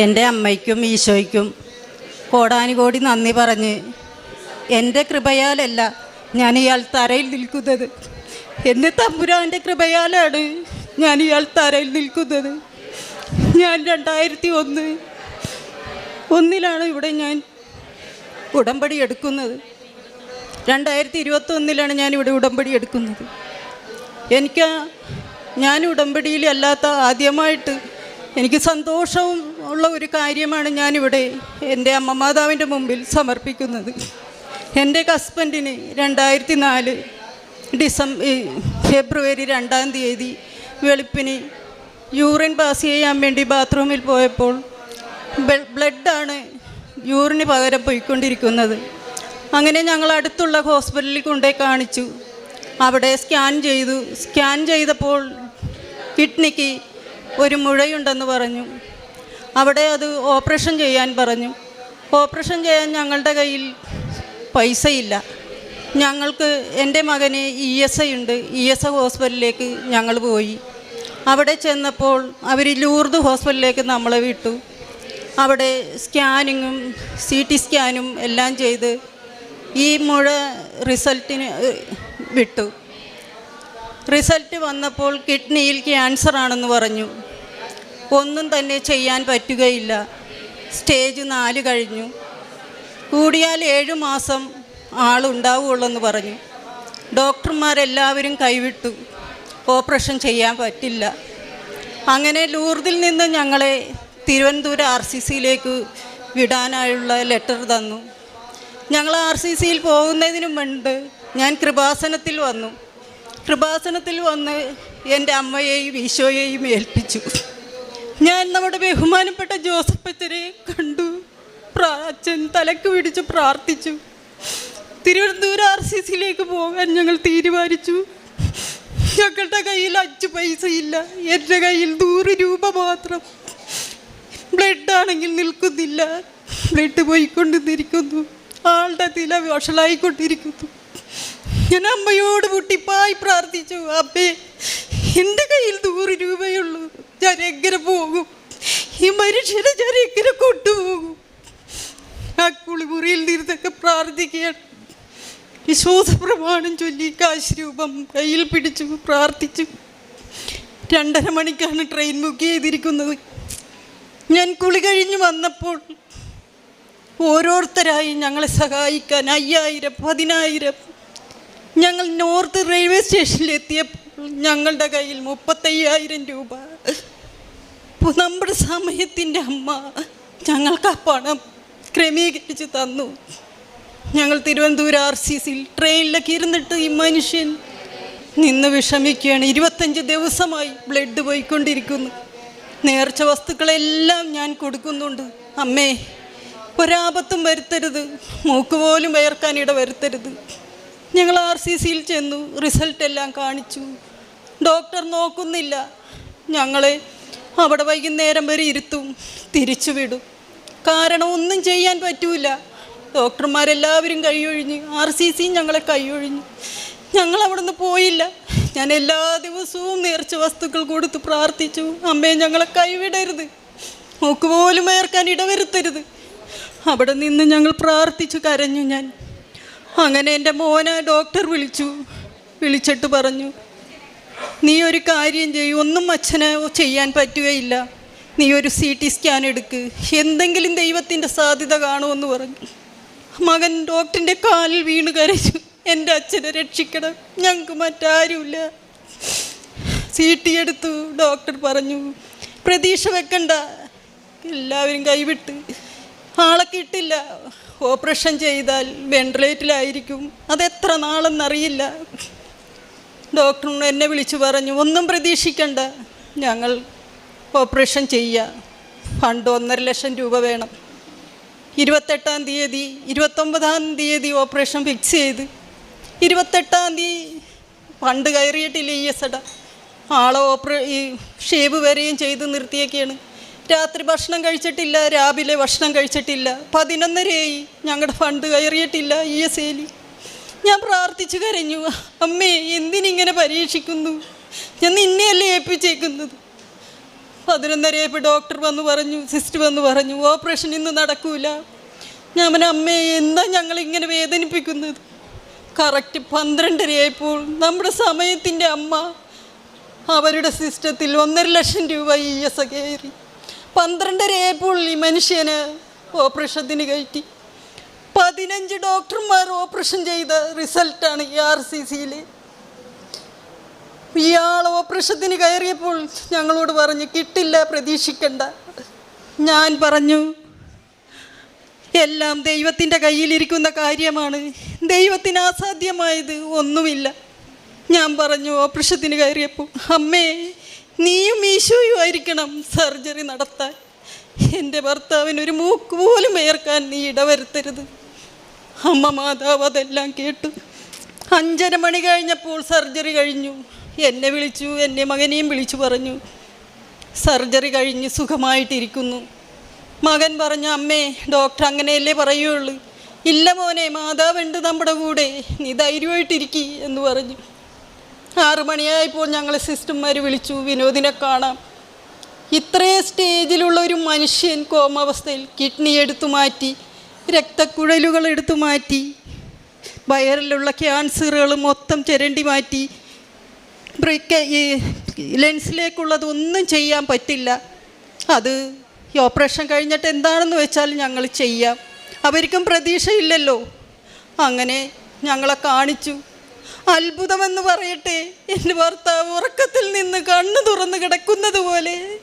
എന്റെ അമ്മയ്ക്കും ഈശോയ്ക്കും കോടാനുകോടി നന്ദി പറഞ്ഞ് എന്റെ കൃപയാലല്ല ഞാൻ ഇയാൾ തറയിൽ നിൽക്കുന്നത്. എന്റെ തമ്പുരാന്റെ കൃപയാലാണ് ഞാൻ ഇയാൾ തറയിൽ നിൽക്കുന്നത്. ഞാൻ രണ്ടായിരത്തി ഒന്ന് ഒന്നിലാണ് ഇവിടെ ഞാൻ ഉടമ്പടി എടുക്കുന്നത്. രണ്ടായിരത്തി ഇരുപത്തൊന്നിലാണ് ഞാൻ ഇവിടെ ഉടമ്പടി എടുക്കുന്നത്. എനിക്ക് ഞാൻ ഉടമ്പടിയിലല്ലാത്ത ആദ്യമായിട്ട് എനിക്ക് സന്തോഷവും ഉള്ള ഒരു കാര്യമാണ് ഞാനിവിടെ എന്റെ അമ്മ മാതാവിന്റെ മുമ്പിൽ സമർപ്പിക്കുന്നത്. എന്റെ ഹസ്ബൻഡിന് രണ്ടായിരത്തി നാല് ഡിസംബർ ഫെബ്രുവരി രണ്ടാം തീയതി വെളുപ്പിന് യൂറിൻ പാസ് ചെയ്യാൻ വേണ്ടി ബാത്റൂമിൽ പോയപ്പോൾ ബ്ലഡാണ് യൂറിന് പകരം പോയിക്കൊണ്ടിരിക്കുന്നത്. അങ്ങനെ ഞങ്ങൾ അടുത്തുള്ള ഹോസ്പിറ്റലിൽ കൊണ്ടേ കാണിച്ചു. അവിടെ സ്കാൻ ചെയ്തു. സ്കാൻ ചെയ്തപ്പോൾ കിഡ്നിക്ക് ഒരു മുഴയുണ്ടെന്ന് പറഞ്ഞു. അവിടെ അത് ഓപ്പറേഷൻ ചെയ്യാൻ പറഞ്ഞു. ഓപ്പറേഷൻ ചെയ്യാൻ ഞങ്ങളുടെ കയ്യിൽ പൈസയില്ല. ഞങ്ങൾക്ക് എന്റെ മകന് ഇ എസ് ഐ ഉണ്ട്. ഇ എസ് ഐ ഹോസ്പിറ്റലിലേക്ക് ഞങ്ങൾ പോയി. അവിടെ ചെന്നപ്പോൾ അവർ ലൂർദ് ഹോസ്പിറ്റലിലേക്ക് നമ്മളെ വിട്ടു. അവിടെ സ്കാനിങ്ങും സി ടി സ്കാനും എല്ലാം ചെയ്ത് ഈ മുഴ റിസൾട്ടിന് വിട്ടു. റിസൾട്ട് വന്നപ്പോൾ കിഡ്നിയിൽ ക്യാൻസറാണെന്ന് പറഞ്ഞു. ഒന്നും തന്നെ ചെയ്യാൻ പറ്റുകയില്ല. സ്റ്റേജ് നാല് കഴിഞ്ഞു. കൂടിയാൽ ഏഴു മാസം ആളുണ്ടാവുകയുള്ളെന്ന് പറഞ്ഞു. ഡോക്ടർമാരെല്ലാവരും കൈവിട്ടു. ഓപ്പറേഷൻ ചെയ്യാൻ പറ്റില്ല. അങ്ങനെ ലൂർദിൽ നിന്ന് ഞങ്ങളെ തിരുവനന്തപുരം ആർ സി സിയിലേക്ക് വിടാനായുള്ള ലെറ്റർ തന്നു. ഞങ്ങൾ ആർ സി സിയിൽ പോകുന്നതിന് മുൻപ് ഞാൻ കൃപാസനത്തിൽ വന്നു. കൃപാസനത്തിൽ വന്ന് എന്റെ അമ്മയെയും ഈശോയെയും ഏൽപ്പിച്ചു. ഞാൻ നമ്മുടെ ബഹുമാനപ്പെട്ട ജോസഫ് അച്ഛനെ കണ്ടു. അച്ഛൻ തലക്ക് പിടിച്ച് പ്രാർത്ഥിച്ചു. തിരുവനന്തപുരം ആർ സി സിയിലേക്ക് പോകാൻ ഞങ്ങൾ തീരുമാനിച്ചു. ഞങ്ങളുടെ കയ്യിൽ അഞ്ച് പൈസ ഇല്ല എന്റെ കയ്യിൽ നൂറ് രൂപ മാത്രം. ബ്ലഡ് ആണെങ്കിൽ നിൽക്കുന്നില്ല. ബ്ലഡ് പോയിക്കൊണ്ടിരിക്കുന്നു. ആളുടെ നില വഷളായിക്കൊണ്ടിരിക്കുന്നു. ഞാൻ അമ്മയോട് മുട്ടിപ്പായി പ്രാർത്ഥിച്ചു. അപ്പേ എന്റെ കയ്യിൽ നൂറ് രൂപയുള്ളൂ ഞാൻ എങ്ങനെ പോകും. ഈ മനുഷ്യനെ ഞാൻ എങ്ങനെ കൊണ്ടുപോകും. ആ കുളിമുറിയിൽ നിന്നൊക്കെ പ്രാർത്ഥിക്കുകയാണ്. വിശ്വാസ പ്രമാണം ചൊല്ലി കാശ് രൂപം കയ്യിൽ പിടിച്ചു പ്രാർത്ഥിച്ചു. രണ്ടര മണിക്കാണ് ട്രെയിൻ ബുക്ക് ചെയ്തിരിക്കുന്നത്. ഞാൻ കുളി കഴിഞ്ഞ് വന്നപ്പോൾ ഓരോരുത്തരായി ഞങ്ങളെ സഹായിക്കാൻ അയ്യായിരം പതിനായിരം ഞങ്ങൾ നോർത്ത് റെയിൽവേ സ്റ്റേഷനിൽ എത്തിയപ്പോൾ ഞങ്ങളുടെ കയ്യിൽ മുപ്പത്തയ്യായിരം രൂപ. അപ്പോൾ നമ്മുടെ സമയത്തിന്റെ അമ്മ ഞങ്ങൾക്ക് ആ പണം ക്രമീകരിച്ച് തന്നു. ഞങ്ങൾ തിരുവനന്തപുരം ആർ സി സിയിൽ ട്രെയിനിലൊക്കെ ഇരുന്നിട്ട് ഈ മനുഷ്യൻ നിന്ന് വിഷമിക്കുകയാണ്. ഇരുപത്തഞ്ച് ദിവസമായി ബ്ലഡ് പോയിക്കൊണ്ടിരിക്കുന്നു. നേർച്ച വസ്തുക്കളെല്ലാം ഞാൻ കൊടുക്കുന്നുണ്ട്. അമ്മേ ഒരാപത്തും വരുത്തരുത്. മൂക്ക് പോലും വയർക്കാനിട വരുത്തരുത്. ഞങ്ങൾ ആർ സി സിയിൽ ചെന്നു. റിസൾട്ട് എല്ലാം കാണിച്ചു. ഡോക്ടർ നോക്കുന്നില്ല. ഞങ്ങളെ അവിടെ വൈകുന്നേരം വരെ ഇരുത്തും തിരിച്ചു വിടും കാരണം ഒന്നും ചെയ്യാൻ പറ്റൂല. ഡോക്ടർമാരെല്ലാവരും കൈയൊഴിഞ്ഞ് ആർ സി സി ഞങ്ങളെ കൈയൊഴിഞ്ഞു. ഞങ്ങൾ അവിടുന്ന് പോയില്ല. ഞാൻ എല്ലാ ദിവസവും നേർച്ച വസ്തുക്കൾ കൊടുത്ത് പ്രാർത്ഥിച്ചു. അമ്മയെ ഞങ്ങളെ കൈവിടരുത്. മൂക്ക് പോലും ഏർക്കാൻ ഇടവരുത്തരുത്. അവിടെ നിന്ന് ഞങ്ങൾ പ്രാർത്ഥിച്ചു കരഞ്ഞു ഞാൻ. അങ്ങനെ എന്റെ മോനെ ഡോക്ടർ വിളിച്ചു. വിളിച്ചിട്ട് പറഞ്ഞു നീ ഒരു കാര്യം ചെയ്യും. ഒന്നും അച്ഛന് ചെയ്യാൻ പറ്റുകയില്ല. നീ ഒരു സി ടി സ്കാൻ എടുക്ക്. എന്തെങ്കിലും ദൈവത്തിന്റെ സാധ്യത കാണുമെന്ന് പറഞ്ഞു. മകൻ ഡോക്ടറിന്റെ കാലിൽ വീണ് കരച്ചു എന്റെ അച്ഛനെ രക്ഷിക്കണം. ഞങ്ങൾക്ക് മറ്റാരുമില്ല. സി ടി എടുത്തു. ഡോക്ടർ പറഞ്ഞു പ്രതീക്ഷ വെക്കണ്ട. എല്ലാവരും കൈവിട്ട്. ആളെ കിട്ടില്ല. ഓപ്പറേഷൻ ചെയ്താൽ വെന്റിലേറ്ററിലായിരിക്കും അതെത്ര നാളെന്നറിയില്ല. ഡോക്ടർ എന്നെ വിളിച്ചു പറഞ്ഞു ഒന്നും പ്രതീക്ഷിക്കണ്ട. ഞങ്ങൾ ഓപ്പറേഷൻ ചെയ്യുക ഫണ്ട് ഒന്നര ലക്ഷം രൂപ വേണം. ഇരുപത്തെട്ടാം തീയതി ഇരുപത്തൊമ്പതാം തീയതി ഓപ്പറേഷൻ ഫിക്സ് ചെയ്ത്. ഇരുപത്തെട്ടാം തീയതി ഫണ്ട് കയറിയിട്ടില്ല ഇ എസ് എട ആളെ ഓപ്പറേ ഈ ഷേവ് വരെയും ചെയ്ത് നിർത്തിയൊക്കെയാണ് രാത്രി ഭക്ഷണം കഴിച്ചിട്ടില്ല രാവിലെ ഭക്ഷണം കഴിച്ചിട്ടില്ല. പതിനൊന്നരയായി ഞങ്ങളുടെ ഫണ്ട് കയറിയിട്ടില്ല ഇ എസ് എയിൽ ഞാൻ പ്രാർത്ഥിച്ചു കരഞ്ഞു. അമ്മേ എന്തിനിങ്ങനെ പരീക്ഷിക്കുന്നു? ഞാൻ നിന്നെയല്ലേ ഏൽപ്പിച്ചേക്കുന്നത്? പതിനൊന്നരയപ്പോൾ ഡോക്ടർ വന്ന് പറഞ്ഞു സിസ്റ്റർ വന്ന് പറഞ്ഞു ഓപ്പറേഷൻ ഇന്ന് നടക്കൂല. ഞാൻ അവൻ അമ്മേ എന്താ ഞങ്ങളിങ്ങനെ വേദനിപ്പിക്കുന്നത്? കറക്റ്റ് പന്ത്രണ്ടരയായപ്പോൾ നമ്മുടെ സമയത്തിന്റെ അമ്മ അവരുടെ സിസ്റ്റത്തിൽ ഒന്നര ലക്ഷം രൂപ ഇ എസ് കയറി. പന്ത്രണ്ടരയായപ്പോൾ ഈ മനുഷ്യന് ഓപ്പറേഷത്തിന് കയറ്റി. പതിനഞ്ച് ഡോക്ടർമാർ ഓപ്പറേഷൻ ചെയ്ത റിസൾട്ടാണ് ഈ ആർ സി സിയിൽ ഇയാൾ ഓപ്പറേഷത്തിന് കയറിയപ്പോൾ ഞങ്ങളോട് പറഞ്ഞു കിട്ടില്ല പ്രതീക്ഷിക്കണ്ട. ഞാൻ പറഞ്ഞു എല്ലാം ദൈവത്തിന്റെ കയ്യിലിരിക്കുന്ന കാര്യമാണ്. ദൈവത്തിന് അസാധ്യമായത് ഒന്നുമില്ല. ഞാൻ പറഞ്ഞു ഓപ്പറേഷത്തിന് കയറിയപ്പോൾ അമ്മേ നീയും ഈശോയും ആയിരിക്കണം സർജറി നടത്താൻ. എന്റെ ഭർത്താവിനൊരു മൂക്ക് പോലും വേർക്കാൻ നീ ഇടവരുത്തരുത്. അമ്മ മാതാവ് അതെല്ലാം കേട്ടു. അഞ്ചര മണി കഴിഞ്ഞപ്പോൾ സർജറി കഴിഞ്ഞു. എന്നെ വിളിച്ചു എന്റെ മകനെയും വിളിച്ചു പറഞ്ഞു. സർജറി കഴിഞ്ഞ് സുഖമായിട്ടിരിക്കുന്നു. മകൻ പറഞ്ഞു അമ്മേ ഡോക്ടർ അങ്ങനെയല്ലേ പറയുള്ളൂ. ഇല്ല മോനെ മാതാവുണ്ട് നമ്മുടെ കൂടെ. നീ ധൈര്യമായിട്ടിരിക്കി എന്ന് പറഞ്ഞു. ആറു മണിയായപ്പോൾ ഞങ്ങൾ സിസ്റ്റർമാർ വിളിച്ചു വിനോദിനെ കാണാം. ഇത്രയും സ്റ്റേജിലുള്ള ഒരു മനുഷ്യൻ കോമാവസ്ഥയിൽ കിഡ്നി എടുത്തു മാറ്റി. രക്തക്കുഴലുകൾ എടുത്തു മാറ്റി. വയറിലുള്ള ക്യാൻസറുകൾ മൊത്തം ചിരണ്ടി മാറ്റി. ബ്രേക്ക് ഈ ലെൻസിലേക്കുള്ളതൊന്നും ചെയ്യാൻ പറ്റില്ല. അത് ഈ ഓപ്പറേഷൻ കഴിഞ്ഞിട്ട് എന്താണെന്ന് വെച്ചാൽ ഞങ്ങൾ ചെയ്യാം. അവർക്കും പ്രതീക്ഷയില്ലല്ലോ. അങ്ങനെ ഞങ്ങളെ കാണിച്ചു. അത്ഭുതമെന്ന് പറയട്ടെ എന്റെ ഭർത്താവ് ഉറക്കത്തിൽ നിന്ന് കണ്ണു തുറന്ന് കിടക്കുന്നത് പോലെ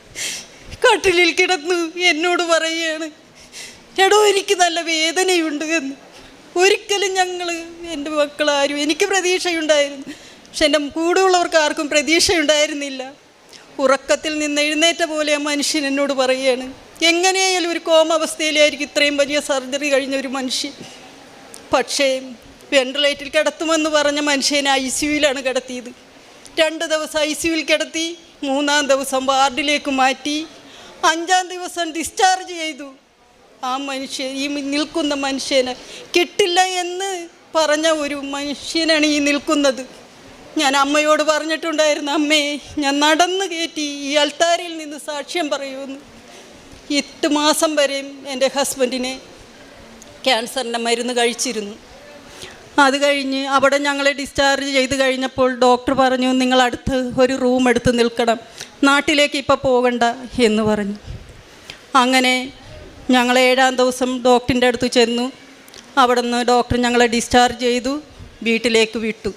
കട്ടിലിൽ കിടന്നു എന്നോട് പറയുകയാണ്. എടോ എനിക്ക് നല്ല വേദനയുണ്ട് എന്ന്. ഒരിക്കലും ഞങ്ങൾ എന്റെ മക്കളാരും എനിക്ക് പ്രതീക്ഷയുണ്ടായിരുന്നു. പക്ഷെ എന്റെ കൂടെയുള്ളവർക്ക് ആർക്കും പ്രതീക്ഷയുണ്ടായിരുന്നില്ല. ഉറക്കത്തിൽ നിന്ന് എഴുന്നേറ്റ പോലെ ആ മനുഷ്യൻ എന്നോട് പറയുകയാണ് എങ്ങനെയായാലും ഒരു കോമ അവസ്ഥയിലായിരിക്കും ഇത്രയും വലിയ സർജറി കഴിഞ്ഞ ഒരു മനുഷ്യൻ. പക്ഷേ വെന്റിലേറ്ററിൽ കിടത്തുമെന്ന് പറഞ്ഞ മനുഷ്യനെ ഐ സിയുവിലാണ് കിടത്തിയത്. രണ്ട് ദിവസം ഐ സിയുവിൽ കിടത്തി മൂന്നാം ദിവസം വാർഡിലേക്ക് മാറ്റി അഞ്ചാം ദിവസം ഡിസ്ചാർജ് ചെയ്തു. ആ മനുഷ്യൻ ഈ നിൽക്കുന്ന മനുഷ്യന് കിട്ടില്ല എന്ന് പറഞ്ഞ ഒരു മനുഷ്യനാണ് ഈ നിൽക്കുന്നത്. ഞാൻ അമ്മയോട് പറഞ്ഞിട്ടുണ്ടായിരുന്നു അമ്മേ ഞാൻ നടന്നു കയറ്റി ഈ അൽത്താരയിൽ നിന്ന് സാക്ഷ്യം പറയുമെന്ന് എട്ട് മാസം വരെയും എന്റെ ഹസ്ബൻഡിനെ ക്യാൻസറിന്റെ മരുന്ന് കഴിച്ചിരുന്നു. അത് കഴിഞ്ഞ് അവിടെ ഞങ്ങളെ ഡിസ്ചാർജ് ചെയ്ത് കഴിഞ്ഞപ്പോൾ ഡോക്ടർ പറഞ്ഞു നിങ്ങൾ അടുത്ത് ഒരു റൂം എടുത്ത് നിൽക്കണം. നാട്ടിലേക്ക് ഇപ്പോൾ പോകണ്ട എന്ന് പറഞ്ഞു. അങ്ങനെ ഞങ്ങൾ ഏഴാം ദിവസം ഡോക്ടറിന്റെ അടുത്ത് ചെന്നു. അവിടെ നിന്ന് ഡോക്ടർ ഞങ്ങളെ ഡിസ്ചാർജ് ചെയ്തു. വീട്ടിലേക്ക് വിട്ടു.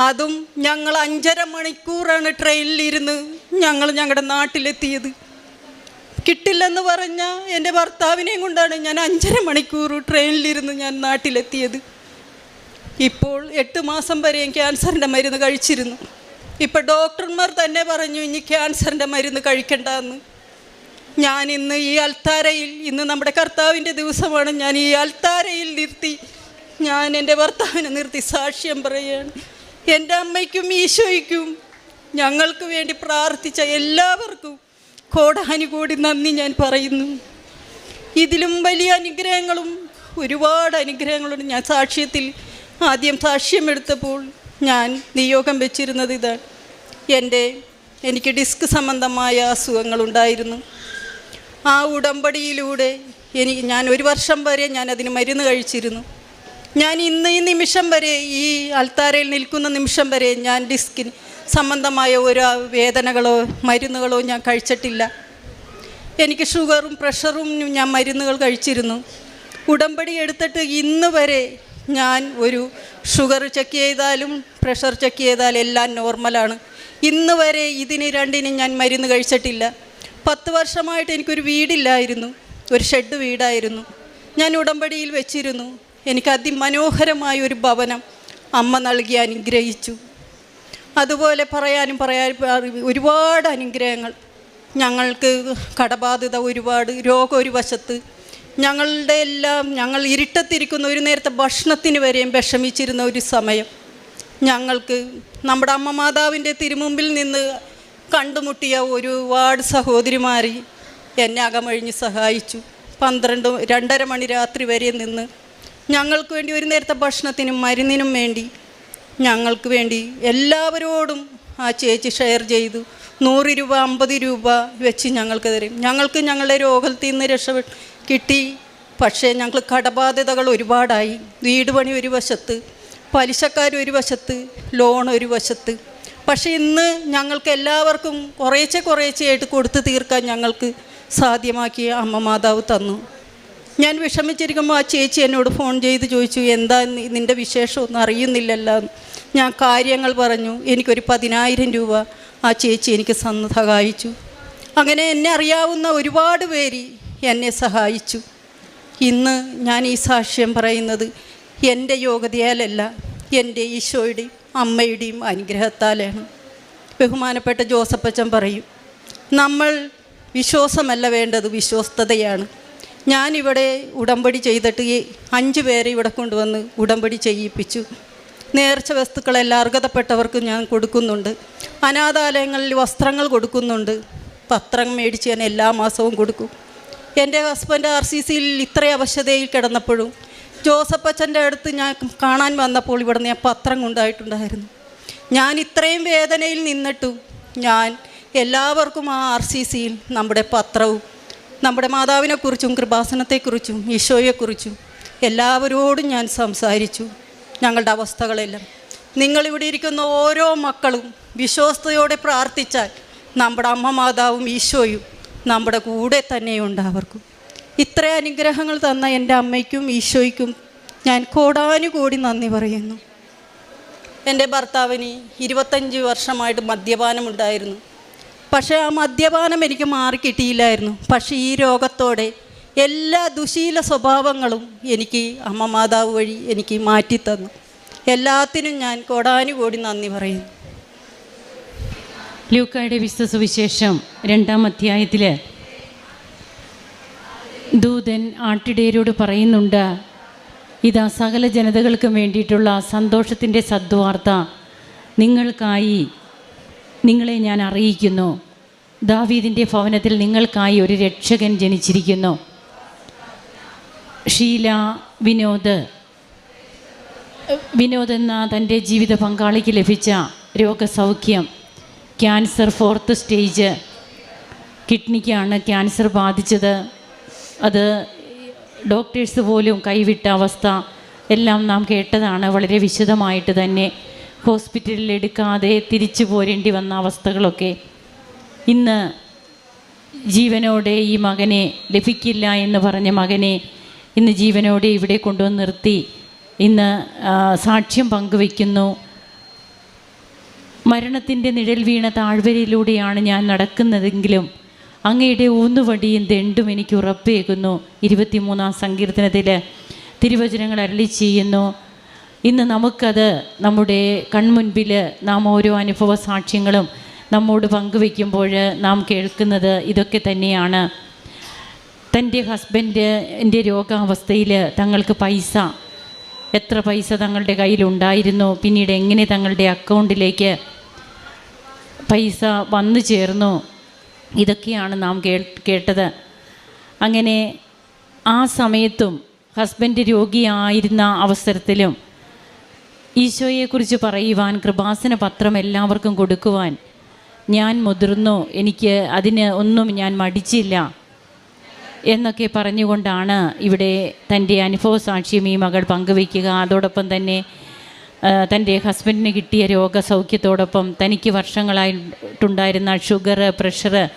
അതും ഞങ്ങൾ അഞ്ചര മണിക്കൂറാണ് ട്രെയിനിലിരുന്ന് ഞങ്ങൾ ഞങ്ങളുടെ നാട്ടിലെത്തിയത്. കിട്ടില്ലെന്ന് പറഞ്ഞ എന്റെ ഭർത്താവിനെയും കൊണ്ടാണ് ഞാൻ അഞ്ചര മണിക്കൂർ ട്രെയിനിലിരുന്ന് ഞാൻ നാട്ടിലെത്തിയത്. ഇപ്പോൾ എട്ട് മാസം വരെയും ക്യാൻസറിന്റെ മരുന്ന് കഴിച്ചിരുന്നു. ഇപ്പോൾ ഡോക്ടർമാർ തന്നെ പറഞ്ഞു ഇനി ക്യാൻസറിന്റെ മരുന്ന് കഴിക്കണ്ടെന്ന്. ഞാൻ ഇന്ന് ഈ അൽത്താരയിൽ ഇന്ന് നമ്മുടെ കർത്താവിന്റെ ദിവസമാണ്. ഞാൻ ഈ അൽത്താരയിൽ നിർത്തി. ഞാൻ എന്റെ ഭർത്താവിനെ നിർത്തി സാക്ഷ്യം പറയുകയാണ് എന്റെ അമ്മയ്ക്കും ഈശോയ്ക്കും ഞങ്ങൾക്ക് വേണ്ടി പ്രാർത്ഥിച്ച എല്ലാവർക്കും കോടാനുകോടി നന്ദി ഞാൻ പറയുന്നു. ഇതിലും വലിയ അനുഗ്രഹങ്ങളും ഒരുപാട് അനുഗ്രഹങ്ങളുണ്ട് ഞാൻ സാക്ഷ്യത്തിൽ ആദ്യം സാക്ഷ്യം എടുത്തപ്പോൾ ഞാൻ നിയോഗം വെച്ചിരുന്നത് ഇതാണ്. എന്റെ എനിക്ക് ഡിസ്ക് സംബന്ധമായ അസുഖങ്ങളുണ്ടായിരുന്നു. ആ ഉടമ്പടിയിലൂടെ എനിക്ക് ഞാൻ ഒരു വർഷം വരെ ഞാൻ അതിന് മരുന്ന് കഴിച്ചിരുന്നു. ഞാൻ ഇന്ന് ഈ നിമിഷം വരെ ഈ അൽത്താരയിൽ നിൽക്കുന്ന നിമിഷം വരെ ഞാൻ ഡിസ്കിന് സംബന്ധമായ ഒരു വേദനകളോ മരുന്നുകളോ ഞാൻ കഴിച്ചിട്ടില്ല. എനിക്ക് ഷുഗറും പ്രഷറും ഞാൻ മരുന്നുകൾ കഴിച്ചിരുന്നു. ഉടമ്പടി എടുത്തിട്ട് ഇന്ന് വരെ ഞാൻ ഒരു ഷുഗർ ചെക്ക് ചെയ്താലും പ്രഷർ ചെക്ക് ചെയ്താലും എല്ലാം നോർമലാണ്. ഇന്ന് വരെ ഇതിന് രണ്ടിനും ഞാൻ മരുന്ന് കഴിച്ചിട്ടില്ല. പത്ത് വർഷമായിട്ട് എനിക്കൊരു വീടില്ലായിരുന്നു. ഒരു ഷെഡ് വീടായിരുന്നു. ഞാൻ ഉടമ്പടിയിൽ വെച്ചിരുന്നു. എനിക്ക് അതിമനോഹരമായ ഒരു ഭവനം അമ്മ നൽകി അനുഗ്രഹിച്ചു. അതുപോലെ പറയാനും പറയാനും ഒരുപാട് അനുഗ്രഹങ്ങൾ. ഞങ്ങൾക്ക് കടബാധ്യത ഒരുപാട് രോഗം ഒരു വശത്ത്. ഞങ്ങളുടെ എല്ലാം ഞങ്ങൾ ഇരുട്ടത്തിരിക്കുന്ന ഒരു നേരത്തെ ഭക്ഷണത്തിന് വരെയും വിഷമിച്ചിരുന്ന ഒരു സമയം. ഞങ്ങൾക്ക് നമ്മുടെ അമ്മ മാതാവിന്റെ തിരുമുമ്പിൽ നിന്ന് കണ്ടുമുട്ടിയ ഒരുപാട് സഹോദരിമാർ എന്നെ അകമഴിഞ്ഞ് സഹായിച്ചു. പന്ത്രണ്ട് രണ്ടര മണി രാത്രി വരെ നിന്ന് ഞങ്ങൾക്ക് വേണ്ടി ഒരു നേരത്തെ ഭക്ഷണത്തിനും മരുന്നിനും വേണ്ടി ഞങ്ങൾക്ക് വേണ്ടി എല്ലാവരോടും ആ ചേച്ചി ഷെയർ ചെയ്തു. നൂറ് രൂപ അമ്പത് രൂപ വെച്ച് ഞങ്ങൾക്ക് തരും. ഞങ്ങൾക്ക് ഞങ്ങളുടെ രോഗത്തിൽ നിന്ന് രക്ഷ കിട്ടി. പക്ഷേ ഞങ്ങൾ കടബാധ്യതകൾ ഒരുപാടായി. വീട് പണി ഒരു വശത്ത് പലിശക്കാർ ഒരു വശത്ത് ലോൺ ഒരു വശത്ത്. പക്ഷേ ഇന്ന് ഞങ്ങൾക്ക് എല്ലാവർക്കും കുറേശ്ശെ കുറേശ്ശെയായിട്ട് കൊടുത്തു തീർക്കാൻ ഞങ്ങൾക്ക് സാധ്യമാക്കിയ അമ്മ മാതാവ് തന്നു. ഞാൻ വിഷമിച്ചിരിക്കുമ്പോൾ ആ ചേച്ചി എന്നോട് ഫോൺ ചെയ്ത് ചോദിച്ചു എന്താ നിന്റെ വിശേഷമൊന്നും അറിയുന്നില്ലല്ലോ. ഞാൻ കാര്യങ്ങൾ പറഞ്ഞു. എനിക്കൊരു പതിനായിരം രൂപ ആ ചേച്ചി എനിക്ക് സഹായിച്ചു. അങ്ങനെ എന്നെ അറിയാവുന്ന ഒരുപാട് പേര് എന്നെ സഹായിച്ചു. ഇന്ന് ഞാൻ ഈ സാക്ഷ്യം പറയുന്നത് എന്റെ യോഗ്യതയാലല്ല എന്റെ ഈശോയുടെയും അമ്മയുടെയും അനുഗ്രഹത്താലാണ് ബഹുമാനപ്പെട്ട ജോസഫച്ചൻ പറയും നമ്മൾ വിശ്വാസമല്ല വേണ്ടത് വിശ്വസ്തതയാണ്. ഞാനിവിടെ ഉടമ്പടി ചെയ്തിട്ട് അഞ്ച് പേരെ ഇവിടെ കൊണ്ടുവന്ന് ഉടമ്പടി ചെയ്യിപ്പിച്ചു. നേർച്ച വസ്തുക്കളെല്ലാം അർഹതപ്പെട്ടവർക്ക് ഞാൻ കൊടുക്കുന്നുണ്ട്. അനാഥാലയങ്ങളിൽ വസ്ത്രങ്ങൾ കൊടുക്കുന്നുണ്ട്. പത്രം മേടിച്ച് ഞാൻ എല്ലാ മാസവും കൊടുക്കും. എന്റെ ഹസ്ബൻഡ് ആർ സി സിയിൽ ഇത്ര അവശതയിൽ കിടന്നപ്പോഴും ജോസഫ് അച്ഛന്റെ അടുത്ത് ഞാൻ കാണാൻ വന്നപ്പോൾ ഇവിടെ ഞാൻ പത്രം കൊണ്ടായിട്ടുണ്ടായിരുന്നു ഞാൻ ഇത്രയും വേദനയിൽ നിന്നിട്ടും ഞാൻ എല്ലാവർക്കും ആ ആർ സി സിയിൽ നമ്മുടെ പത്രവും നമ്മുടെ മാതാവിനെക്കുറിച്ചും കൃപാസനത്തെക്കുറിച്ചും ഈശോയെക്കുറിച്ചും എല്ലാവരോടും ഞാൻ സംസാരിച്ചു. ഞങ്ങളുടെ അവസ്ഥകളെല്ലാം. നിങ്ങളിവിടെ ഇരിക്കുന്ന ഓരോ മക്കളും വിശ്വസ്തയോടെ പ്രാർത്ഥിച്ചാൽ നമ്മുടെ അമ്മ മാതാവും ഈശോയും നമ്മുടെ കൂടെ തന്നെയുണ്ട് അവർക്കും. ഇത്ര അനുഗ്രഹങ്ങൾ തന്ന എന്റെ അമ്മയ്ക്കും ഈശോയ്ക്കും ഞാൻ കോടാനുകൂടി നന്ദി പറയുന്നു. എന്റെ ഭർത്താവിന് ഇരുപത്തഞ്ച് വർഷമായിട്ട് മദ്യപാനമുണ്ടായിരുന്നു. പക്ഷേ ആ മദ്യപാനം എനിക്ക് മാറി കിട്ടിയില്ലായിരുന്നു. പക്ഷേ ഈ രോഗത്തോടെ എല്ലാ ദുശീല സ്വഭാവങ്ങളും എനിക്ക് അമ്മ മാതാവ് വഴി എനിക്ക് മാറ്റിത്തന്നു. എല്ലാത്തിനും ഞാൻ കോടാനുകൂടി നന്ദി പറയുന്നു. ലൂക്കായുടെ വിശുദ്ധ സുവിശേഷം രണ്ടാം അധ്യായത്തിൽ ദൂതൻ ആട്ടിടയരോട് പറയുന്നുണ്ട് ഇതാ സകല ജനതകൾക്കും വേണ്ടിയിട്ടുള്ള സന്തോഷത്തിന്റെ സദ്വാർത്ത. നിങ്ങൾക്കായി നിങ്ങളെ ഞാൻ അറിയിക്കുന്നു. ദാവീദിന്റെ ഭവനത്തിൽ നിങ്ങൾക്കായി ഒരു രക്ഷകൻ ജനിച്ചിരിക്കുന്നു. ഷീല വിനോദ്. വിനോദ് എന്ന തന്റെ ജീവിത പങ്കാളിക്ക് ലഭിച്ച രോഗസൗഖ്യം ക്യാൻസർ ഫോർത്ത് സ്റ്റേജ്. കിഡ്നിക്കാണ് ക്യാൻസർ ബാധിച്ചത്. അത് ഡോക്ടേഴ്സ് പോലും കൈവിട്ട അവസ്ഥ എല്ലാം നാം കേട്ടതാണ്. വളരെ വിശദമായിട്ട് തന്നെ ഹോസ്പിറ്റലിൽ എടുക്കാതെ തിരിച്ചു പോരേണ്ടി വന്ന അവസ്ഥകളൊക്കെ. ഇന്ന് ജീവനോടെ ഈ മകനെ ലഭിക്കില്ല എന്ന് പറഞ്ഞ മകനെ ഇന്ന് ജീവനോടെ ഇവിടെ കൊണ്ടുവന്ന് നിർത്തി. ഇന്ന് സാക്ഷ്യം പങ്കുവയ്ക്കുന്നു. മരണത്തിന്റെ നിഴൽ വീണ താഴ്വരയിലൂടെയാണ് ഞാൻ നടക്കുന്നതെങ്കിലും അങ്ങയുടെ ഊന്നുവടിയും ദണ്ടും എനിക്ക് ഉറപ്പേകുന്നു. ഇരുപത്തിമൂന്നാം സങ്കീർത്തനത്തിൽ തിരുവചനങ്ങൾ അരളി ചെയ്യുന്നു. ഇന്ന് നമുക്കത് നമ്മുടെ കൺമുൻപിൽ നാം ഓരോ അനുഭവ സാക്ഷ്യങ്ങളും നമ്മോട് പങ്കുവെക്കുമ്പോൾ നാം കേൾക്കുന്നത് ഇതൊക്കെ തന്നെയാണ്. തന്റെ ഹസ്ബൻഡ് എന്റെ രോഗാവസ്ഥയിൽ തങ്ങൾക്ക് പൈസ എത്ര പൈസ തങ്ങളുടെ കയ്യിലുണ്ടായിരുന്നു പിന്നീട് എങ്ങനെ തങ്ങളുടെ അക്കൗണ്ടിലേക്ക് പൈസ വന്നു ചേർന്നു ഇതൊക്കെയാണ് നാം കേട്ടത്. അങ്ങനെ ആ സമയത്തും ഹസ്ബൻഡ് രോഗിയായിരുന്ന അവസരത്തിലും ഈശോയെക്കുറിച്ച് പറയുവാൻ കൃപാസന പത്രം എല്ലാവർക്കും കൊടുക്കുവാൻ ഞാൻ മുതിർന്നു. എനിക്ക് അതിന് ഒന്നും ഞാൻ മടിച്ചില്ല എന്നൊക്കെ പറഞ്ഞുകൊണ്ടാണ് ഇവിടെ തന്റെ അനുഭവ സാക്ഷ്യം ഈ മകൾ പങ്കുവയ്ക്കുക. അതോടൊപ്പം തന്നെ തന്റെ ഹസ്ബൻഡിന് കിട്ടിയ രോഗസൗഖ്യത്തോടൊപ്പം തനിക്ക് വർഷങ്ങളായിട്ടുണ്ടായിരുന്ന ഷുഗർ പ്രഷർ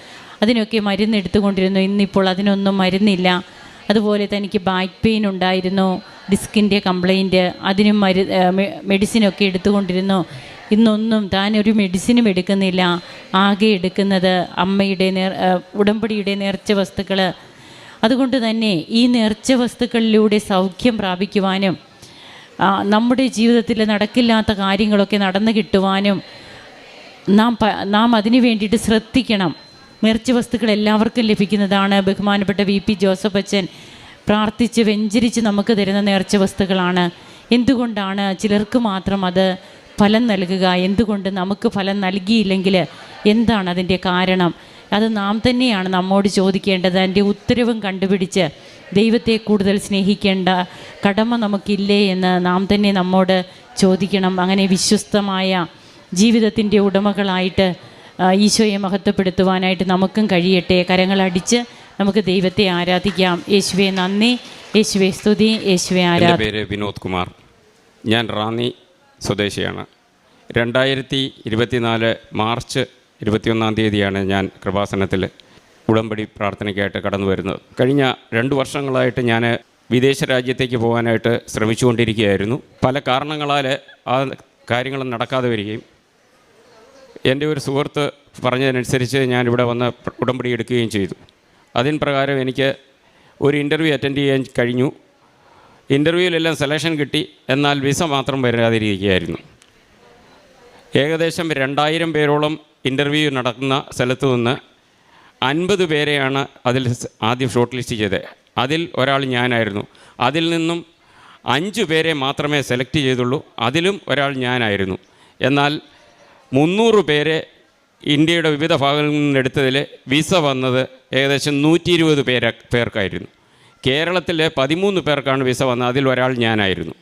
അതിനൊക്കെ മരുന്ന് എടുത്തുകൊണ്ടിരുന്നു. ഇന്നിപ്പോൾ അതിനൊന്നും മരുന്നില്ല. അതുപോലെ തനിക്ക് ബാക്ക് പെയിൻ ഉണ്ടായിരുന്നു. ഡിസ്കിന്റെ കംപ്ലൈന്റ് അതിനും മരു മെഡിസിനൊക്കെ എടുത്തുകൊണ്ടിരുന്നു. ഇന്നൊന്നും താൻ ഒരു മെഡിസിനും എടുക്കുന്നില്ല. ആകെ എടുക്കുന്നത് അമ്മയുടെ നേർ ഉടമ്പടിയുടെ നേർച്ച വസ്തുക്കൾ അതുകൊണ്ട് തന്നെ ഈ നേർച്ച വസ്തുക്കളിലൂടെ സൗഖ്യം പ്രാപിക്കുവാനും നമ്മുടെ ജീവിതത്തിൽ നടക്കില്ലാത്ത കാര്യങ്ങളൊക്കെ നടന്നു കിട്ടുവാനും നാം നാം അതിനു വേണ്ടിയിട്ട് ശ്രദ്ധിക്കണം. മെറിച്ച് വസ്തുക്കൾ എല്ലാവർക്കും ലഭിക്കുന്നതാണ്. ബഹുമാനപ്പെട്ട വി പി ജോസഫ് അച്ഛൻ പ്രാർത്ഥിച്ച് വെഞ്ചരിച്ച് നമുക്ക് തരുന്ന നേർച്ച വസ്തുക്കളാണ്. എന്തുകൊണ്ടാണ് ചിലർക്ക് മാത്രം അത് ഫലം നൽകുക? എന്തുകൊണ്ട് നമുക്ക് ഫലം നൽകിയില്ലെങ്കിൽ എന്താണ് അതിന്റെ കാരണം? അത് നാം തന്നെയാണ് നമ്മോട് ചോദിക്കേണ്ടത്. അതിന്റെ ഉത്തരവും കണ്ടുപിടിച്ച് ദൈവത്തെ കൂടുതൽ സ്നേഹിക്കേണ്ട കടമ നമുക്കില്ലേ എന്ന് നാം തന്നെ നമ്മോട് ചോദിക്കണം. അങ്ങനെ വിശ്വസ്തമായ ജീവിതത്തിന്റെ ഉടമകളായിട്ട് ഈശോയെ മഹത്വപ്പെടുത്തുവാനായിട്ട് നമുക്കും കഴിയട്ടെ. കരങ്ങളടിച്ച് നമുക്ക് ദൈവത്തെ ആരാധിക്കാം. യേശുവെ നന്ദി. യേശുവെ സ്തുതി. യേശുവെ ആരാധന. പേര് വിനോദ് കുമാർ. ഞാൻ റാന്നി സ്വദേശിയാണ്. രണ്ടായിരത്തി ഇരുപത്തിനാല് മാർച്ച് ഇരുപത്തിയൊന്നാം തീയതിയാണ് ഞാൻ കൃപാസനത്തിൽ ഉടമ്പടി പ്രാർത്ഥനയ്ക്കായിട്ട് കടന്നു വരുന്നത്. കഴിഞ്ഞ രണ്ട് വർഷങ്ങളായിട്ട് ഞാൻ വിദേശ രാജ്യത്തേക്ക് പോകാനായിട്ട് ശ്രമിച്ചുകൊണ്ടിരിക്കുകയായിരുന്നു. പല കാരണങ്ങളാൽ ആ കാര്യങ്ങൾ നടക്കാതെ വരികയും എന്റെ ഒരു സുഹൃത്ത് പറഞ്ഞതിനനുസരിച്ച് ഞാൻ ഇവിടെ വന്ന് ഉടമ്പടി എടുക്കുകയും ചെയ്തു. അതിൻ പ്രകാരം എനിക്ക് ഒരു ഇന്റർവ്യൂ അറ്റൻഡ് ചെയ്യാൻ കഴിഞ്ഞു. ഇന്റർവ്യൂവിലെല്ലാം സെലക്ഷൻ കിട്ടി. എന്നാൽ വിസ മാത്രം വരാതിരിക്കുകയായിരുന്നു. ഏകദേശം രണ്ടായിരം പേരോളം ഇന്റർവ്യൂ നടക്കുന്ന സ്ഥലത്തു നിന്ന് അൻപത് പേരെയാണ് അതിൽ ആദ്യം ഷോർട്ട് ലിസ്റ്റ് ചെയ്തത്. അതിൽ ഒരാൾ ഞാനായിരുന്നു. അതിൽ നിന്നും അഞ്ച് പേരെ മാത്രമേ സെലക്ട് ചെയ്തുള്ളൂ. അതിലും ഒരാൾ ഞാനായിരുന്നു. എന്നാൽ മുന്നൂറ് പേരെ ഇന്ത്യയുടെ വിവിധ ഭാഗങ്ങളിൽ നിന്നെടുത്തതിൽ വിസ വന്നത് ഏകദേശം നൂറ്റി ഇരുപത് പേര പേർക്കായിരുന്നു. കേരളത്തിലെ പതിമൂന്ന് പേർക്കാണ് വിസ വന്നത്. അതിൽ ഒരാൾ ഞാനായിരുന്നു.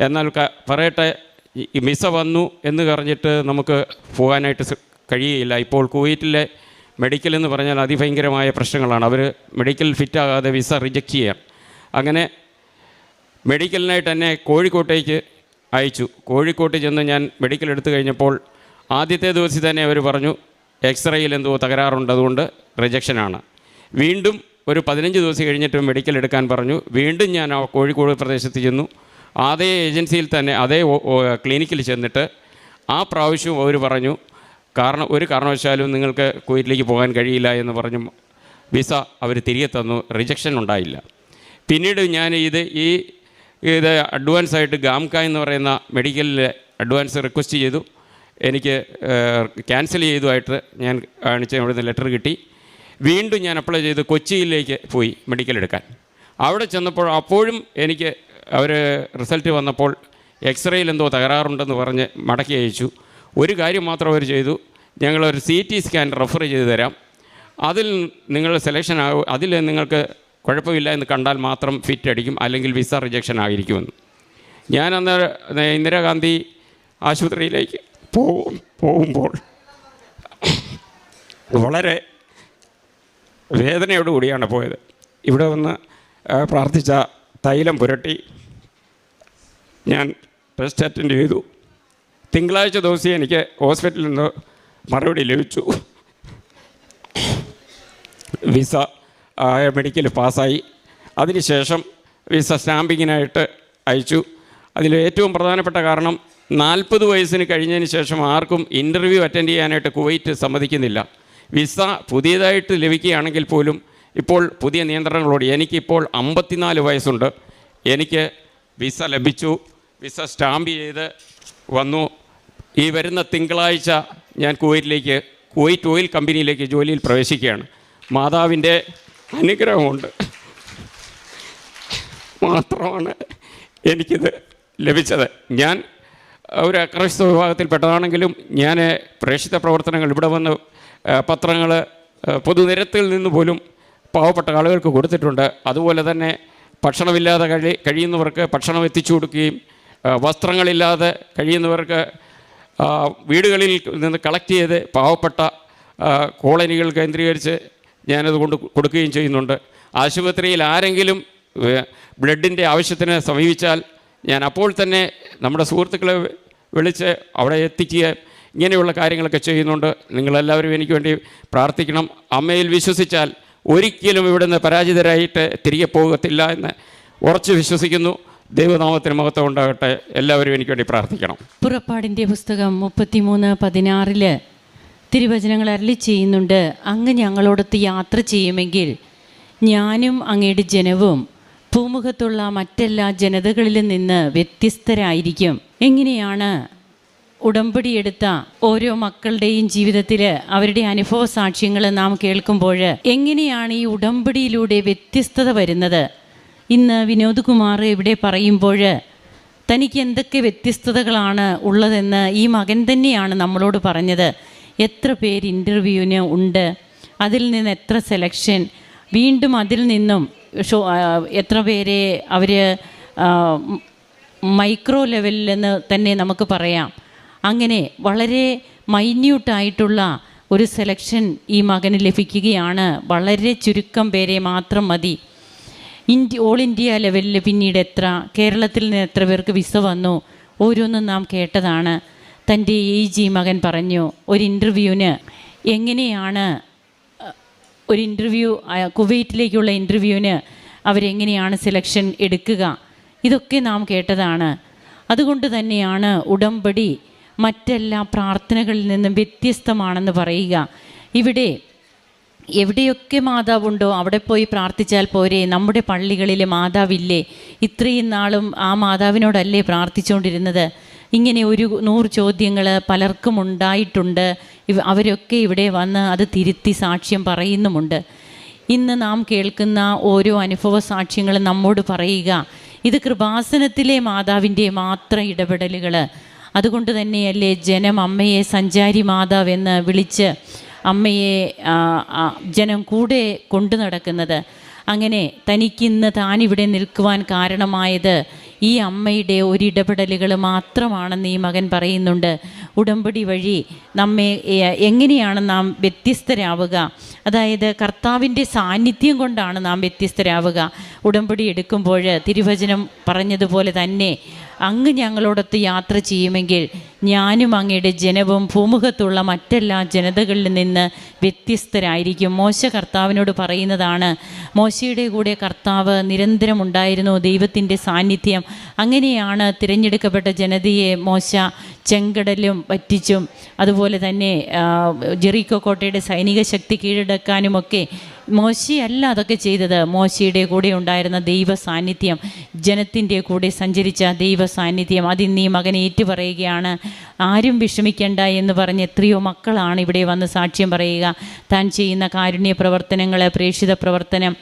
എന്നാൽ പറയട്ടെ വിസ വന്നു എന്ന് പറഞ്ഞിട്ട് നമുക്ക് പോകാനായിട്ട് കഴിയുകയില്ല. ഇപ്പോൾ കുവൈറ്റിലെ മെഡിക്കൽ എന്ന് പറഞ്ഞാൽ അതിഭയങ്കരമായ പ്രശ്നങ്ങളാണ്. അവർ മെഡിക്കൽ ഫിറ്റാകാതെ വിസ റിജക്റ്റ് ചെയ്യാം അങ്ങനെ മെഡിക്കലിനായിട്ട് എന്നെ കോഴിക്കോട്ടേക്ക് അയച്ചു. കോഴിക്കോട്ട് ചെന്ന് ഞാൻ മെഡിക്കൽ എടുത്തു കഴിഞ്ഞപ്പോൾ ആദ്യത്തെ ദിവസം തന്നെ അവർ പറഞ്ഞു എക്സ്റേയിൽ എന്തോ തകരാറുണ്ട് അതുകൊണ്ട് റിജക്ഷനാണ് വീണ്ടും ഒരു പതിനഞ്ച് ദിവസം കഴിഞ്ഞിട്ട് മെഡിക്കൽ എടുക്കാൻ പറഞ്ഞു. വീണ്ടും ഞാൻ കോഴിക്കോട് പ്രദേശത്ത് ചെന്നു. അതേ ഏജൻസിയിൽ തന്നെ അതേ ക്ലിനിക്കിൽ ചെന്നിട്ട് ആ പ്രാവശ്യവും അവർ പറഞ്ഞു കാരണം ഒരു കാരണവശാലും നിങ്ങൾക്ക് കുവൈറ്റിലേക്ക് പോകാൻ കഴിയില്ല എന്ന് പറഞ്ഞു വിസ അവർ തിരികെ തന്നു. റിജക്ഷൻ ഉണ്ടായില്ല. പിന്നീട് ഞാൻ ഇത് ഈ ഇത് അഡ്വാൻസ് ആയിട്ട് ഗാംക എന്ന് പറയുന്ന മെഡിക്കലിൽ അഡ്വാൻസ് റിക്വസ്റ്റ് ചെയ്തു. എനിക്ക് ക്യാൻസൽ ചെയ്തതായിട്ട് ഞാൻ കാണിച്ച ഇവിടുന്ന് ലെറ്റർ കിട്ടി. വീണ്ടും ഞാൻ അപ്ലൈ ചെയ്ത് കൊച്ചിയിലേക്ക് പോയി മെഡിക്കൽ എടുക്കാൻ. അവിടെ ചെന്നപ്പോൾ അപ്പോഴും എനിക്ക് അവർ റിസൾട്ട് വന്നപ്പോൾ എക്സ്റേയിൽ എന്തോ തകരാറുണ്ടെന്ന് പറഞ്ഞ് മടക്കി അയച്ചു. ഒരു കാര്യം മാത്രം അവർ ചെയ്തു. ഞങ്ങളൊരു സി ടി സ്കാൻ റെഫർ ചെയ്ത് തരാം. അതിൽ നിങ്ങൾ സെലക്ഷൻ ആകും അതിൽ നിങ്ങൾക്ക് കുഴപ്പമില്ല എന്ന് കണ്ടാൽ മാത്രം ഫിറ്റ് അടിക്കും. അല്ലെങ്കിൽ വിസ റിജക്ഷൻ ആയിരിക്കുമെന്ന്. ഞാൻ അന്ന് ഇന്ദിരാഗാന്ധി ആശുപത്രിയിലേക്ക് പോകും പോകുമ്പോൾ വളരെ വേദനയോടുകൂടിയാണ് പോയത്. ഇവിടെ വന്ന് പ്രാർത്ഥിച്ച തൈലം പുരട്ടി ഞാൻ ടെസ്റ്റ് അറ്റൻഡ് ചെയ്തു. തിങ്കളാഴ്ച ദിവസം എനിക്ക് ഹോസ്പിറ്റലിൽ നിന്ന് മറുപടി ലഭിച്ചു. വിസ മെഡിക്കൽ പാസ്സായി. അതിനുശേഷം വിസ സ്റ്റാമ്പിങ്ങിനായിട്ട് അയച്ചു. അതിൽ ഏറ്റവും പ്രധാനപ്പെട്ട കാരണം നാൽപ്പത് വയസ്സിന് കഴിഞ്ഞതിന് ശേഷം ആർക്കും ഇന്റർവ്യൂ അറ്റൻഡ് ചെയ്യാനായിട്ട് കുവൈറ്റ് സമ്മതിക്കുന്നില്ല. വിസ പുതിയതായിട്ട് ലഭിക്കുകയാണെങ്കിൽ പോലും ഇപ്പോൾ പുതിയ നിയന്ത്രണങ്ങളോട് എനിക്കിപ്പോൾ അമ്പത്തിനാല് വയസ്സുണ്ട്. എനിക്ക് വിസ ലഭിച്ചു. വിസ സ്റ്റാമ്പ് ചെയ്ത് വന്നു. ഈ വരുന്ന തിങ്കളാഴ്ച ഞാൻ കുവൈറ്റിലേക്ക് കുവൈറ്റ് ഓയിൽ കമ്പനിയിലേക്ക് ജോലിയിൽ പ്രവേശിക്കുകയാണ്. മാതാവിന്റെ അനുഗ്രഹമുണ്ട്. മാത്രമാണ് എനിക്കിത് ലഭിച്ചത്. ഞാൻ ഒരു അക്രൈസ്തവ വിഭാഗത്തിൽപ്പെട്ടതാണെങ്കിലും ഞാൻ പ്രേക്ഷിത പ്രവർത്തനങ്ങൾ ഇവിടെ വന്ന് പത്രങ്ങൾ പൊതുനിരത്തിൽ നിന്ന് പോലും പാവപ്പെട്ട ആളുകൾക്ക് കൊടുത്തിട്ടുണ്ട്. അതുപോലെ തന്നെ ഭക്ഷണമില്ലാതെ കഴി കഴിയുന്നവർക്ക് ഭക്ഷണം എത്തിച്ചു കൊടുക്കുകയും വസ്ത്രങ്ങളില്ലാതെ കഴിയുന്നവർക്ക് വീടുകളിൽ നിന്ന് കളക്ട് ചെയ്ത് പാവപ്പെട്ട കോളനികൾ കേന്ദ്രീകരിച്ച് ഞാനത് കൊണ്ട് കൊടുക്കുകയും ചെയ്യുന്നുണ്ട്. ആശുപത്രിയിൽ ആരെങ്കിലും ബ്ലഡിന്റെ ആവശ്യത്തിന് സമീപിച്ചാൽ ഞാൻ അപ്പോൾ തന്നെ നമ്മുടെ സുഹൃത്തുക്കളെ വിളിച്ച് അവിടെ എത്തിക്കുക ഇങ്ങനെയുള്ള കാര്യങ്ങളൊക്കെ ചെയ്യുന്നുണ്ട്. നിങ്ങളെല്ലാവരും എനിക്ക് വേണ്ടി പ്രാർത്ഥിക്കണം. അമ്മയിൽ വിശ്വസിച്ചാൽ ഒരിക്കലും ഇവിടുന്ന് പരാജിതരായിട്ട് തിരികെ പോകത്തില്ല എന്ന് ഉറച്ചു വിശ്വസിക്കുന്നു. ദൈവനാമത്തിന് മഹത്വം ഉണ്ടാകട്ടെ. എല്ലാവരും എനിക്ക് വേണ്ടി പ്രാർത്ഥിക്കണം. പുറപ്പാടിന്റെ പുസ്തകം മുപ്പത്തിമൂന്ന് പതിനാറിൽ തിരുവചനങ്ങൾ അരളി ചെയ്യുന്നുണ്ട്. അങ്ങ് ഞങ്ങളോടൊത്ത് യാത്ര ചെയ്യുമെങ്കിൽ ഞാനും അങ്ങയുടെ ജനവും ഭൂമുഖത്തുള്ള മറ്റെല്ലാ ജനതകളിലും നിന്ന് വ്യത്യസ്തരായിരിക്കും. എങ്ങനെയാണ് ഉടമ്പടിയെടുത്ത ഓരോ മക്കളുടെയും ജീവിതത്തിൽ അവരുടെ അനുഭവ സാക്ഷ്യങ്ങൾ നാം കേൾക്കുമ്പോൾ എങ്ങനെയാണ് ഈ ഉടമ്പടിയിലൂടെ വ്യത്യസ്തത വരുന്നത്? ഇന്ന് വിനോദ് കുമാർ ഇവിടെ പറയുമ്പോൾ തനിക്ക് എന്തൊക്കെ വ്യത്യസ്തതകളാണ് ഉള്ളതെന്ന് ഈ മകൻ തന്നെയാണ് നമ്മളോട് പറഞ്ഞത്. എത്ര പേര് ഇന്റർവ്യൂവിന് ഉണ്ട് അതിൽ നിന്ന് എത്ര സെലക്ഷൻ വീണ്ടും അതിൽ നിന്നും ഷോ എത്ര പേരെ അവർ മൈക്രോ ലെവലിൽ നിന്ന് തന്നെ നമുക്ക് പറയാം. അങ്ങനെ വളരെ മൈന്യൂട്ടായിട്ടുള്ള ഒരു സെലക്ഷൻ ഈ മകന് ലഭിക്കുകയാണ്. വളരെ ചുരുക്കം പേരെ മാത്രം മതി. ഇന്ത്യ ഓൾ ഇന്ത്യ ലെവലിൽ പിന്നീട് എത്ര കേരളത്തിൽ നിന്ന് എത്ര പേർക്ക് വിസ വന്നു? ഓരോന്നും നാം കേട്ടതാണ്. തന്റെ എ ജി മകൻ പറഞ്ഞു ഒരു ഇന്റർവ്യൂവിന് എങ്ങനെയാണ് ഒരു ഇന്റർവ്യൂ കുവൈറ്റിലേക്കുള്ള ഇന്റർവ്യൂവിന് അവരെങ്ങനെയാണ് സെലക്ഷൻ എടുക്കുക? ഇതൊക്കെ നാം കേട്ടതാണ്. അതുകൊണ്ട് തന്നെയാണ് ഉടമ്പടി മറ്റെല്ലാ പ്രാർത്ഥനകളിൽ നിന്നും വ്യത്യസ്തമാണെന്ന് പറയുക. ഇവിടെ എവിടെയൊക്കെ മാതാവുണ്ടോ അവിടെ പോയി പ്രാർത്ഥിച്ചാൽ പോരെ നമ്മുടെ പള്ളികളിൽ മാതാവില്ലേ? ഇത്രയും നാളും ആ മാതാവിനോടല്ലേ പ്രാർത്ഥിച്ചുകൊണ്ടിരുന്നത്? ഇങ്ങനെ ഒരു നൂറ് ചോദ്യങ്ങൾ പലർക്കും ഉണ്ടായിട്ടുണ്ട്. അവരൊക്കെ ഇവിടെ വന്ന് അത് തിരുത്തി സാക്ഷ്യം പറയുന്നുമുണ്ട്. ഇന്ന് നാം കേൾക്കുന്ന ഓരോ അനുഭവ സാക്ഷ്യങ്ങളും നമ്മോട് പറയുക ഇത് കൃപാസനത്തിലെ മാതാവിന്റെ മാത്രം ഇടപെടലുകൾ അതുകൊണ്ട് തന്നെയല്ലേ ജനം അമ്മയെ സഞ്ചാരി മാതാവെന്ന് വിളിച്ച് അമ്മയെ ജനം കൂടെ കൊണ്ടു നടക്കുന്നത്. അങ്ങനെ തനിക്കിന്ന് താനിവിടെ നിൽക്കുവാൻ കാരണമായത് ഈ അമ്മയുടെ ഒരിടപെടലുകൾ മാത്രമാണെന്ന് ഈ മകൻ പറയുന്നുണ്ട്. ഉടമ്പടി വഴി നമ്മെ എങ്ങനെയാണ് നാം വ്യത്യസ്തരാവുക? അതായത് കർത്താവിന്റെ സാന്നിധ്യം കൊണ്ടാണ് നാം വ്യത്യസ്തരാവുക. ഉടമ്പടി എടുക്കുമ്പോൾ തിരുവചനം പറഞ്ഞതുപോലെ തന്നെ അങ്ങ് ഞങ്ങളോടൊത്ത് യാത്ര ചെയ്യുമെങ്കിൽ ഞാനും അങ്ങയുടെ ജനവും ഭൂമുഖത്തുള്ള മറ്റെല്ലാ ജനതകളിൽ നിന്ന് വ്യത്യസ്തരായിരിക്കും. മോശ കർത്താവിനോട് പറയുന്നതാണ് മോശയുടെ കൂടെ കർത്താവ് നിരന്തരം ഉണ്ടായിരുന്നു ദൈവത്തിന്റെ സാന്നിധ്യം. അങ്ങനെയാണ് തിരഞ്ഞെടുക്കപ്പെട്ട ജനതയെ മോശ ചെങ്കടലും പറ്റിച്ചും അതുപോലെ തന്നെ ജെറിക്കോ കോട്ടയുടെ സൈനിക ശക്തി കീഴടക്കാനുമൊക്കെ മോശയല്ല അതൊക്കെ ചെയ്തത്. മോശയുടെ കൂടെ ഉണ്ടായിരുന്ന ദൈവ സാന്നിധ്യം ജനത്തിന്റെ കൂടെ സഞ്ചരിച്ച ദൈവ സാന്നിധ്യം അതിൽ നീ മകൻ ഏറ്റുപറയുകയാണ്. ആരും വിഷമിക്കേണ്ട എന്ന് പറഞ്ഞ് എത്രയോ മക്കളാണ് ഇവിടെ വന്ന് സാക്ഷ്യം പറയുക. താൻ ചെയ്യുന്ന കാരുണ്യ പ്രവർത്തനങ്ങൾ പ്രേക്ഷിത പ്രവർത്തനം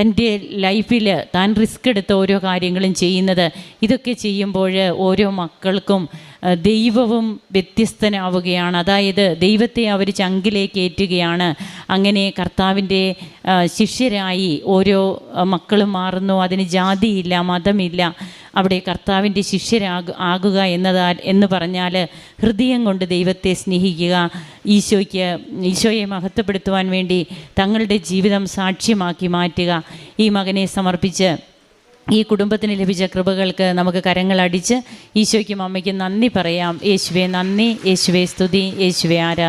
തന്റെ ലൈഫിൽ താൻ റിസ്ക് എടുത്ത് ഓരോ കാര്യങ്ങളും ചെയ്യുന്നത്. ഇതൊക്കെ ചെയ്യുമ്പോൾ ഓരോ മക്കൾക്കും ദൈവവും വ്യത്യസ്തനാവുകയാണ്. അതായത് ദൈവത്തെ അവർ ചങ്കിലേക്ക് ഏറ്റുകയാണ് അങ്ങനെ കർത്താവിന്റെ ശിഷ്യരായി ഓരോ മക്കളും മാറുന്നു. അതിന് ജാതിയില്ല മതമില്ല. അവിടെ കർത്താവിന്റെ ശിഷ്യരാക ആകുക എന്നതാ എന്ന് പറഞ്ഞാൽ ഹൃദയം കൊണ്ട് ദൈവത്തെ സ്നേഹിക്കുക ഈശോയ്ക്ക് ഈശോയെ മഹത്വപ്പെടുത്തുവാൻ വേണ്ടി തങ്ങളുടെ ജീവിതം സാക്ഷ്യമാക്കി മാറ്റുക ഈ മകനെ സമർപ്പിച്ച് ഈ കുടുംബത്തിന് ലഭിച്ച കൃപകൾക്ക് നമുക്ക് കരങ്ങൾ അടിച്ച് ഈശോയ്ക്കും അമ്മയ്ക്കും നന്ദി പറയാം. യേശുവെ നന്ദി യേശുവെ സ്തുതി യേശുവെ ആരാധന.